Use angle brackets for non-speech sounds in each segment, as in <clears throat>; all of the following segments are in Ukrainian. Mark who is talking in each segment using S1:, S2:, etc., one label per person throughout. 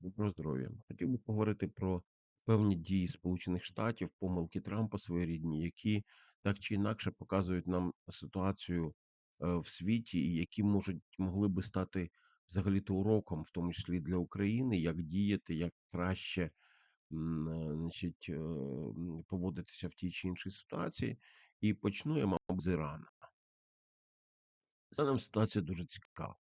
S1: Доброго здоров'я. Хотів би поговорити про певні дії Сполучених Штатів, помилки Трампа своєрідні, які так чи інакше показують нам ситуацію е, в світі, і які можуть могли би стати взагалі-то уроком, в тому числі для України, як діяти, як краще е, значить, е, поводитися в тій чи іншій ситуації. І почну я, мабуть, з Ірану. Це нам ситуація дуже цікава.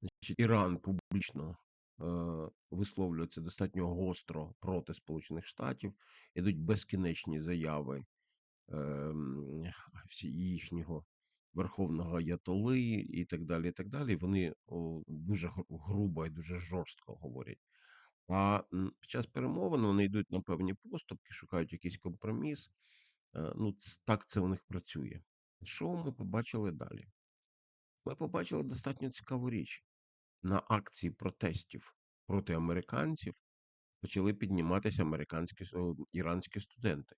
S1: Значить, Іран публічно е, висловлюється достатньо гостро проти Сполучених Штатів. Ідуть безкінечні заяви е, всі їхнього верховного Аятоли і так далі. І так далі. Вони дуже грубо і дуже жорстко говорять. А під час перемовин вони йдуть на певні поступки, шукають якийсь компроміс. Е, ну, так це у них працює. Що ми побачили далі? Ми побачили достатньо цікаву річ на акції протестів проти американців почали підніматися американські о, іранські студенти.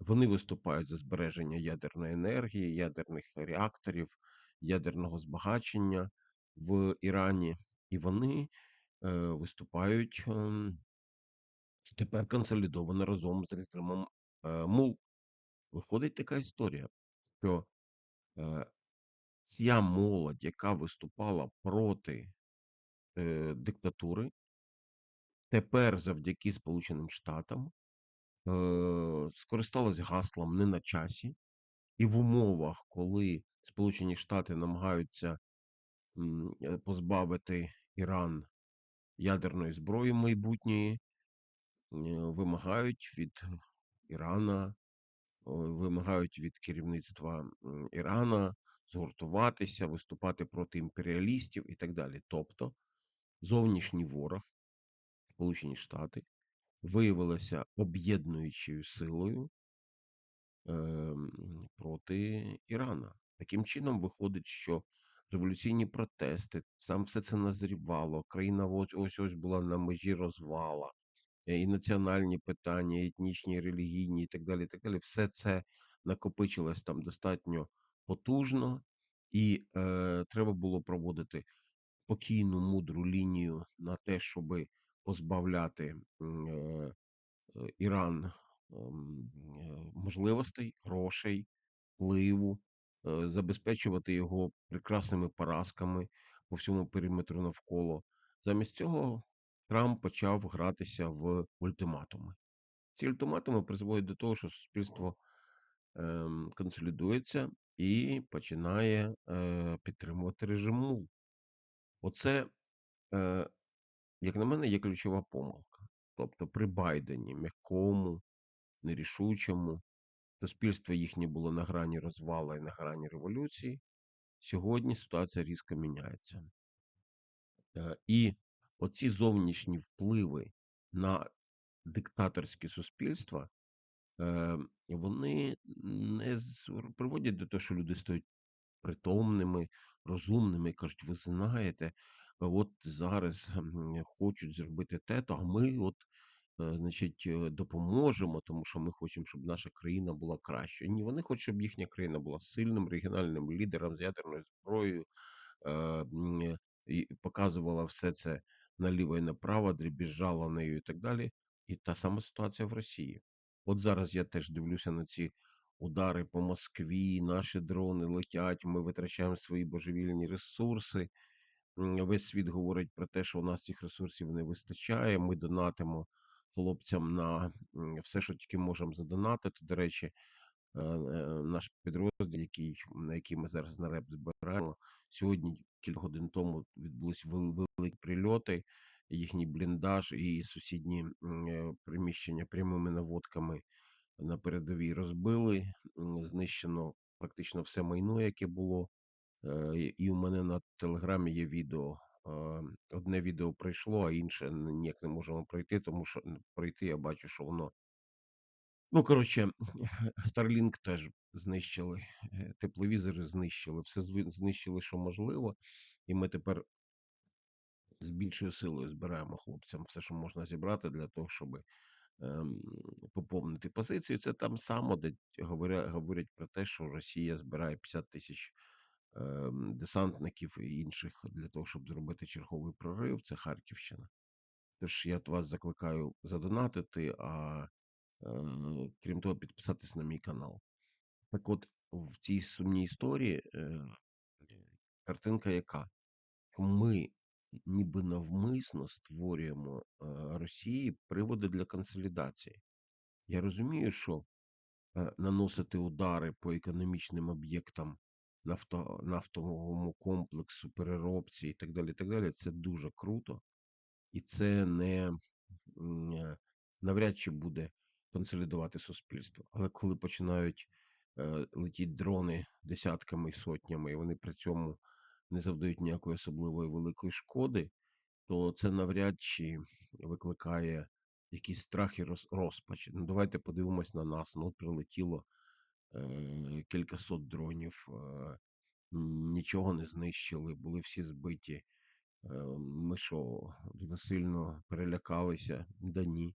S1: Вони виступають за збереження ядерної енергії, ядерних реакторів, ядерного збагачення в Ірані, і вони е, виступають ем, тепер консолідовано разом з режимом е, МУЛ. Виходить така історія, що е, ця молодь, яка виступала проти е, диктатури, тепер завдяки Сполученим Штатам е, скористалась гаслом не на часі, і в умовах, коли Сполучені Штати намагаються е, позбавити Іран ядерної зброї майбутньої, е, вимагають від Ірана, вимагають від керівництва Ірана згуртуватися, виступати проти імперіалістів і так далі. Тобто зовнішній ворог, Сполучені Штати, виявилися об'єднуючою силою ем, проти Ірана. Таким чином виходить, що революційні протести, там все це назрівало, країна ось ось ось була на межі розвала, е, і національні питання, і етнічні, і релігійні, і так далі. і так далі. Все це накопичилось там достатньо потужно, і е, треба було проводити спокійну, мудру лінію на те, щоби позбавляти е, е, Іран ем, е, можливостей, грошей, впливу, е, забезпечувати його прекрасними поразками по всьому периметру навколо. Замість цього Трамп почав гратися в ультиматуми. Ці ультиматуми призводять до того, що суспільство консолідується і починає е, підтримувати режим МУЛ. Оце, як на мене, є ключова помилка. Тобто при Байдені, м'якому, нерішучому, суспільство їхнє було на грані розвала і на грані революції. Сьогодні ситуація різко міняється. Е, І оці зовнішні впливи на диктаторське суспільства, е, вони не приводять до того, що люди стають притомними, розумними і кажуть, ви знаєте, от зараз хочуть зробити те, то а ми от е, значить, е, допоможемо, тому що ми хочемо, щоб наша країна була кращою. Ні, вони хочуть, щоб їхня країна була сильним регіональним лідером з ядерною зброєю, і показувала все це наліво і направо, дрібіжала нею і так далі. І та сама ситуація в Росії. От зараз я теж дивлюся на ці удари по Москві, наші дрони летять, ми витрачаємо свої божевільні ресурси. Весь світ говорить про те, що у нас цих ресурсів не вистачає. Ми донатимо хлопцям на все, що тільки можемо задонатити. До речі, е, е, наш підрозділ, який на який ми зараз на реп збираємо, сьогодні кілька годин тому відбулись великі прильоти. Їхній бліндаж і сусідні е, приміщення прямими наводками на передовій розбили. Знищено практично все майно, яке було. І і у мене на телеграмі є відео. Е, Одне відео пройшло, а інше ніяк не можемо пройти, тому що пройти я бачу, що воно. Ну, коротше, <laughs> Starlink теж знищили, е, тепловізори знищили, все знищили, що можливо. І ми тепер з більшою силою збираємо хлопцям все, що можна зібрати для того, щоб ем, поповнити позицію. Це там само, де говоря, говорять про те, що Росія збирає 50 тисяч ем, десантників і інших для того, щоб зробити черговий прорив. Це Харківщина. Тож я вас закликаю задонатити, а е, крім того, підписатись на мій канал. Так от, в цій сумній історії е, картинка яка? Ми ніби навмисно створюємо е, Росії приводи для консолідації. Я розумію, що е, наносити удари по економічним об'єктам нафто, нафтовому комплексу, переробці і так далі, і так далі, це дуже круто, і це не е, навряд чи буде консолідувати суспільство. Але коли починають летіти дрони десятками і сотнями, і вони при цьому не завдають ніякої особливої великої шкоди, то це навряд чи викликає якийсь страх і розпач. Ну, давайте подивимось на нас. Ну, от прилетіло е, кількасот дронів, е, нічого не знищили, були всі збиті. Е, Ми що, дуже сильно перелякалися? Да ні.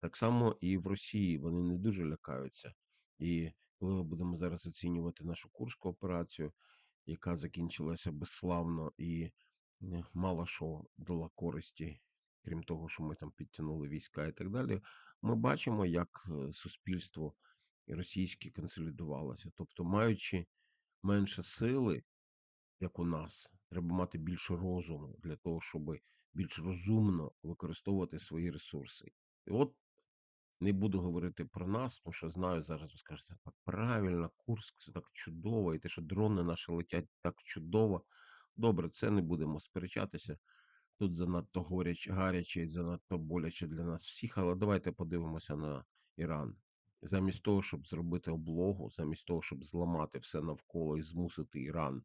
S1: Так само і в Росії вони не дуже лякаються. І коли ми будемо зараз оцінювати нашу Курську операцію, яка закінчилася безславно і е, мало що дала користі, крім того, що ми там підтягнули війська і так далі, ми бачимо, як е, суспільство російське консолідувалося. Тобто, маючи менше сили, як у нас, треба мати більше розуму для того, щоб більш розумно використовувати свої ресурси. І от не буду говорити про нас, тому що знаю, зараз ви скажете, так правильно, Курск, це так чудово, і те, що дрони наші летять так чудово. Добре, це не будемо сперечатися. Тут занадто горяч, гаряче і занадто боляче для нас всіх, але давайте подивимося на Іран. Замість того, щоб зробити облогу, замість того, щоб зламати все навколо і змусити Іран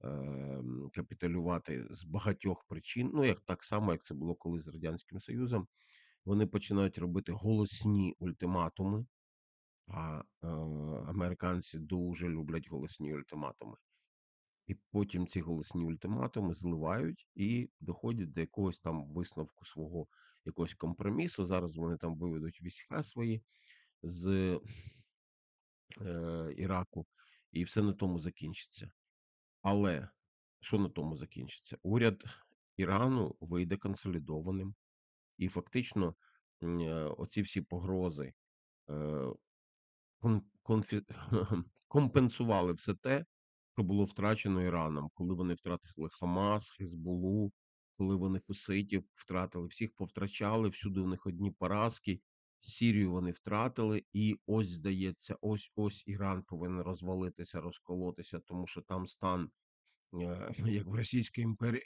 S1: ем, капітулювати з багатьох причин, ну як так само, як це було колись з Радянським Союзом, вони починають робити голосні ультиматуми, а е, американці дуже люблять голосні ультиматуми. І потім ці голосні ультиматуми зливають і доходять до якогось там висновку свого якогось компромісу. Зараз вони там виведуть війська свої з е, Іраку, і все на тому закінчиться. Але що на тому закінчиться? Уряд Ірану вийде консолідованим, і фактично е, оці всі погрози е, <laughs> компенсували все те, що було втрачено Іраном, коли вони втратили Хамас, Хезболу, коли вони Хуситів втратили, всіх повтрачали, всюди у них одні поразки. Сірію вони втратили, і ось здається, ось ось Іран повинен розвалитися, розколотися, тому що там стан, е, <clears throat> як в Російській імперії,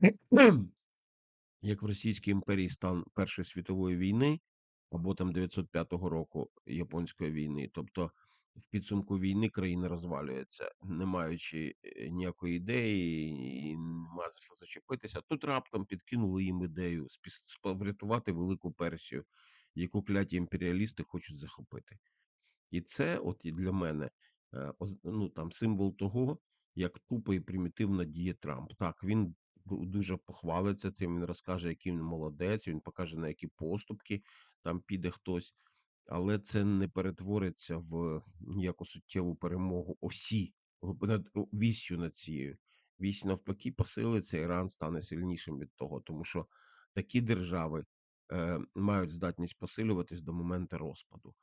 S1: <clears throat> як в Російській імперії стан Першої світової війни, або там 905 року японської війни. Тобто в підсумку війни країна розвалюється, не маючи е, ніякої ідеї, і нема за що зачепитися. Тут раптом підкинули їм ідею врятувати Велику Персію, яку кляті імперіалісти хочуть захопити. І це, от і для мене, е, ну там символ того, як тупо і примітивно діє Трамп. Так, він дуже похвалиться цим. Він розкаже, який він молодець. Він покаже на які поступки там піде хтось, але це не перетвориться в ніяку суттєву перемогу осі над о, віссю над цією. Вісь навпаки посилиться, Іран стане сильнішим від того, тому що такі держави е, мають здатність посилюватись до моменту розпаду.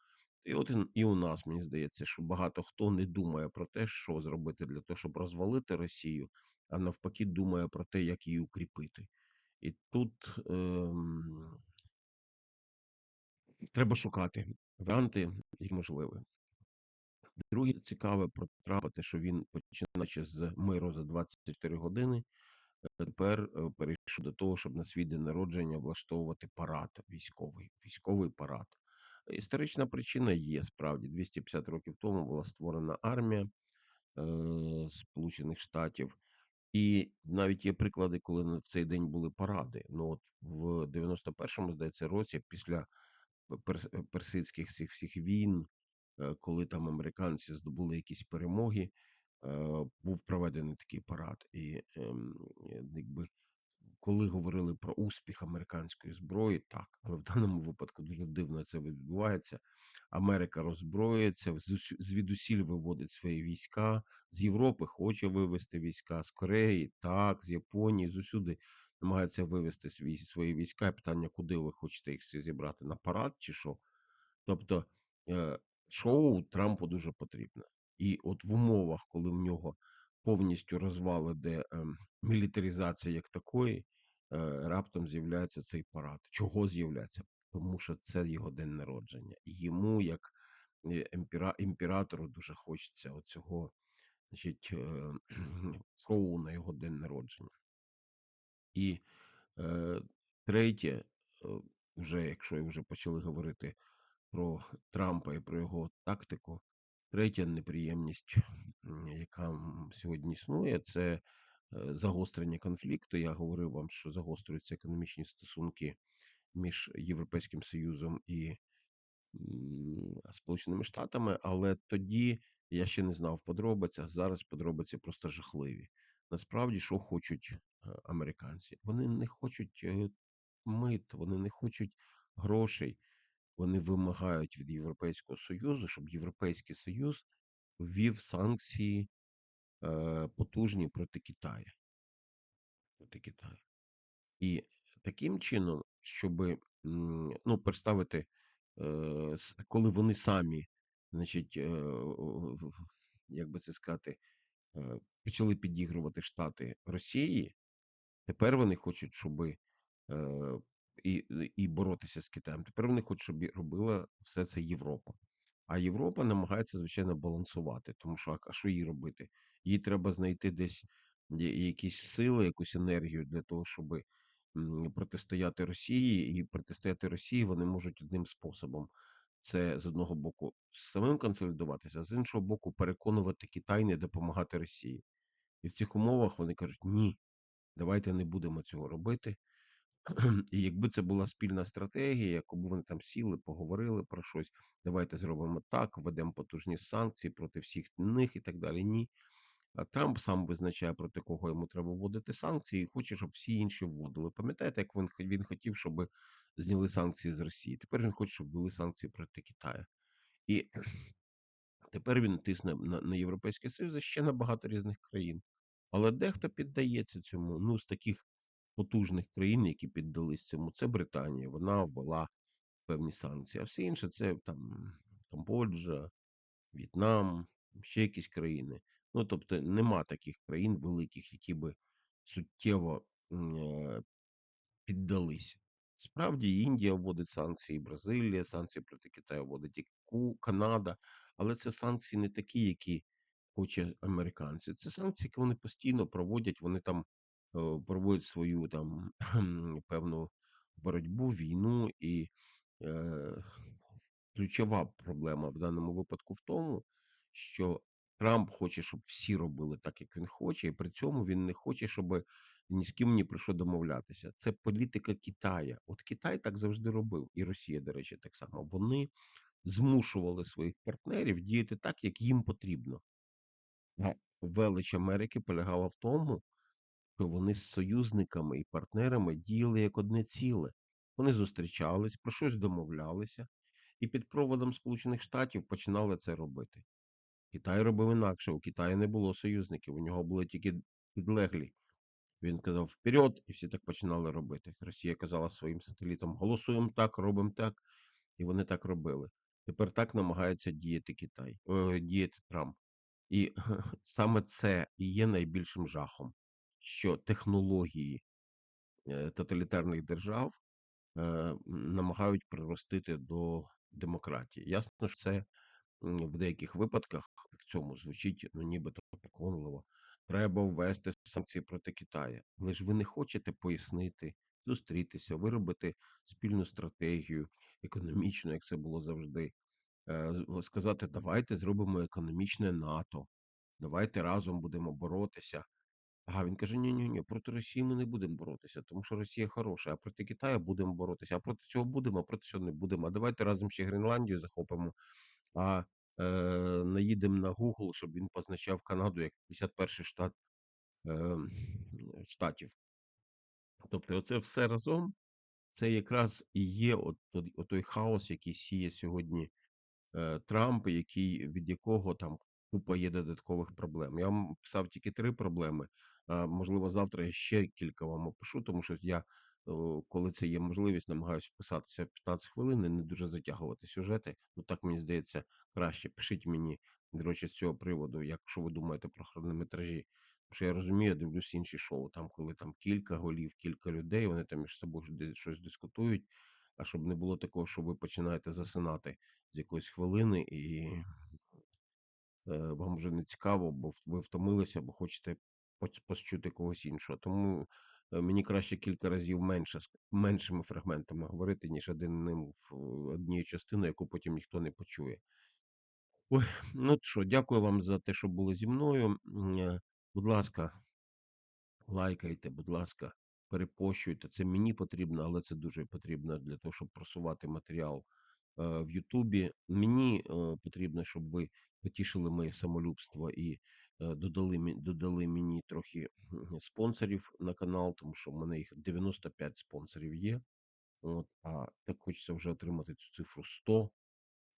S1: І от і у нас мені здається, що багато хто не думає про те, що зробити для того, щоб розвалити Росію, а навпаки, думає про те, як її укріпити. І тут ем, треба шукати варіанти, які можливі. Друге цікаве про Трампа, те, що він починаючи з миру за 24 години, е, тепер е, перейшов до того, щоб на свій день народження влаштовувати парад військовий, військовий парад. Історична причина є справді 250 років тому була створена армія е, Сполучених Штатів, і навіть є приклади, коли на- цей день були паради. Ну от в 91-му, здається, році, після е, персидських всіх всіх війн, е, коли там американці здобули якісь перемоги, е, був проведений такий парад. І е, якби коли говорили про успіх американської зброї, так, але в даному випадку дуже дивно це відбувається. Америка роззброюється, звідусіль виводить свої війська, з Європи хоче вивести війська, з Кореї, так, з Японії, з усюди. намагається вивести свої свої війська. Питання, куди ви хочете їх зібрати? На парад чи що? Тобто, е, шоу Трампу дуже потрібне. І от в умовах, коли в нього повністю розвал іде ем, мілітаризація як такої, е, раптом з'являється цей парад. Чого з'являється? Тому що це його день народження. І йому, як е, імператору, дуже хочеться оцього значить, е, <clears throat> шоу на його день народження. І е, третє, е, вже якщо вже почали говорити про Трампа і про його тактику, третя неприємність, яка сьогодні існує, це е, загострення конфлікту. Я говорив вам, що загострюються економічні стосунки між Європейським Союзом і Сполученими Штатами, але тоді я ще не знав подробицях. Зараз подробиці просто жахливі. Насправді, що хочуть е, американці? Вони не хочуть е, мит, вони не хочуть грошей. Вони вимагають від Європейського Союзу, щоб Європейський Союз ввів санкції е, потужні проти Китаю. Проти Китаю. І таким чином, щоб ну, представити, е, коли вони самі, значить, е, як би це сказати, е, почали підігрувати Штати Росії, тепер вони хочуть, щоб і, і боротися з Китаєм. Тепер вони хочуть, щоб робила все це Європа. А Європа намагається, звичайно, балансувати, тому що а що їй робити? Їй треба знайти десь якісь сили, якусь енергію для того, щоб протистояти Росії, і протистояти Росії вони можуть одним способом. Це з одного боку самим консолідуватися, а з іншого боку, переконувати Китай не допомагати Росії. І в цих умовах вони кажуть: ні, давайте не будемо цього робити. <clears throat> І якби це була спільна стратегія, якби вони там сіли, поговорили про щось, давайте зробимо так, введемо потужні санкції проти всіх них і так далі. Ні. А Трамп сам визначає, проти кого йому треба вводити санкції, і хоче, щоб всі інші вводили. Пам'ятаєте, як він, він хотів, щоб зняли санкції з Росії? Тепер він хоче, щоб були санкції проти Китаю. І <clears throat> тепер він тисне на, на Європейський Союз і ще на багато різних країн. Але дехто піддається цьому. Ну, з таких потужних країн, які піддались цьому, це Британія. Вона ввела певні санкції. А все інше це там Камбоджа, В'єтнам, ще якісь країни. Ну, тобто, нема таких країн великих, які би суттєво е, піддались. Справді, Індія вводить санкції, Бразилія санкції проти Китаю вводить, і Канада, але це санкції не такі, які хоче американці. Це санкції, які вони постійно проводять. Вони там е, проводять свою там <clears throat> певну боротьбу, війну, і е, ключова проблема в даному випадку в тому, що Трамп хоче, щоб всі робили так, як він хоче, і при цьому він не хоче, щоб ні з ким про що домовлятися. Це політика Китая. От Китай так завжди робив, і Росія, до речі, так само. Вони змушували своїх партнерів діяти так, як їм потрібно. Велич Америки полягала в тому, що вони з союзниками і партнерами діяли як одне ціле. Вони зустрічались, про щось домовлялися, і під проводом Сполучених Штатів починали це робити. Китай робив інакше. У Китаю не було союзників, у нього були тільки підлеглі. Він казав вперед, і всі так починали робити. Росія казала своїм сателітам: голосуємо так, робимо так, і вони так робили. Тепер так намагається діяти Китай, о, діяти Трамп. І <laughs> саме це і є найбільшим жахом, що технології е, тоталітарних держав е, намагають приростити до демократії. Ясно, що це в деяких випадках в цьому звучить ну, нібито переконливо. Треба ввести санкції проти Китаю. Але ж ви не хочете пояснити, зустрітися, виробити спільну стратегію економічну, як це було завжди. Е, сказати, давайте зробимо економічне НАТО, давайте разом будемо боротися. А він каже: ні, ні, ні, проти Росії ми не будемо боротися, тому що Росія хороша, а проти Китаю будемо боротися. А проти цього будемо, а проти цього не будемо. А давайте разом ще Гренландію захопимо, а е, наїдемо на Google, щоб він позначав Канаду як 51 штат е, штатів. Тобто, оце все разом, це якраз і є от, от той хаос, який сіє сьогодні е, Трамп, який від якого там купа є додаткових проблем. Я вам писав тільки три проблеми, А, можливо, завтра я ще кілька вам опишу, тому що я, коли це є можливість, намагаюсь вписатися в 15 хвилин і не дуже затягувати сюжети. Ну, так мені здається краще. Пишіть мені, до речі, з цього приводу, якщо ви думаєте про хронометражі. Тому що я розумію, я дивлюсь інші шоу, там, коли там кілька голів, кілька людей, вони там між собою щось дискутують. А щоб не було такого, що ви починаєте засинати з якоїсь хвилини і, е, вам вже не цікаво, бо ви втомилися, або хочете почути когось іншого. Тому, мені краще кілька разів менше меншими фрагментами говорити, ніж одним в однією частиною, яку потім ніхто не почує. Ой, ну що, дякую вам за те, що були зі мною. Е, будь ласка лайкайте, будь ласка, перепощуйте. Це мені потрібно, але це дуже потрібно для того, щоб просувати матеріал, е, в "Ютубі". Мені, е, потрібно, щоб ви потішили моє самолюбство і, е, додали додали мені трохи, спонсорів на канал, тому що в мене їх 95 спонсорів є. От, а так хочеться вже отримати цю цифру 100.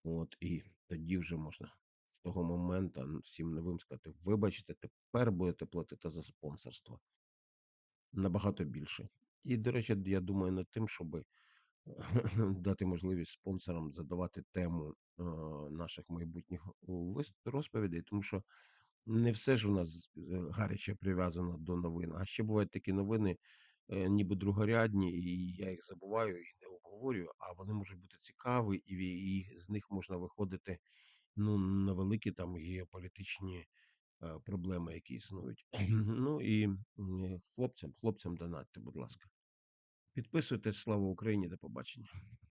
S1: От, і тоді вже можна з того моменту всім новим сказати: "Вибачте, тепер будете платити за спонсорство" набагато більше. І, до речі, я думаю над тим, щоби <laughs> дати можливість спонсорам задавати тему, наших майбутніх розповідей, тому що не все ж у нас, е, гаряче прив'язано до новин. А ще бувають такі новини, е, ніби другорядні, і я їх забуваю і не обговорюю, а вони можуть бути цікаві, і і з них можна виходити, ну, на великі там геополітичні, е, проблеми, які існують. <clears throat> Ну і, хлопцям хлопцям донатьте, будь ласка. Підписуйтесь. Слава Україні! До побачення.